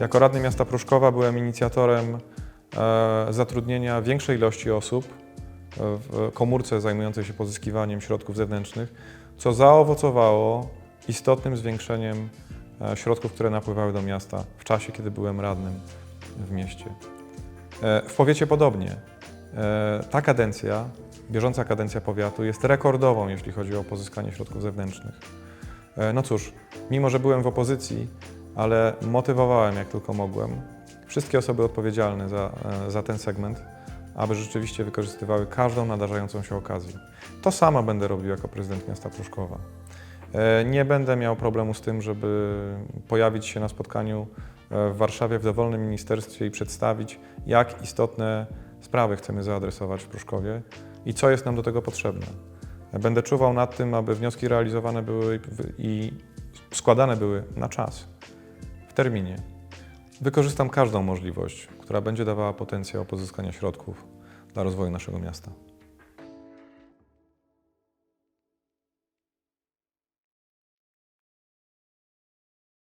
Jako radny miasta Pruszkowa byłem inicjatorem e, zatrudnienia większej ilości osób e, w komórce zajmującej się pozyskiwaniem środków zewnętrznych, co zaowocowało istotnym zwiększeniem e, środków, które napływały do miasta w czasie, kiedy byłem radnym w mieście. W powiecie podobnie. Ta kadencja, bieżąca kadencja powiatu jest rekordową, jeśli chodzi o pozyskanie środków zewnętrznych. No cóż, mimo że byłem w opozycji, ale motywowałem jak tylko mogłem wszystkie osoby odpowiedzialne za, e, za ten segment, aby rzeczywiście wykorzystywały każdą nadarzającą się okazję. To samo będę robił jako prezydent miasta Pruszkowa. E, Nie będę miał problemu z tym, żeby pojawić się na spotkaniu e, w Warszawie w dowolnym ministerstwie i przedstawić, jak istotne sprawy chcemy zaadresować w Pruszkowie i co jest nam do tego potrzebne. Będę czuwał nad tym, aby wnioski realizowane były i składane były na czas, terminie. Wykorzystam każdą możliwość, która będzie dawała potencjał pozyskania środków dla rozwoju naszego miasta.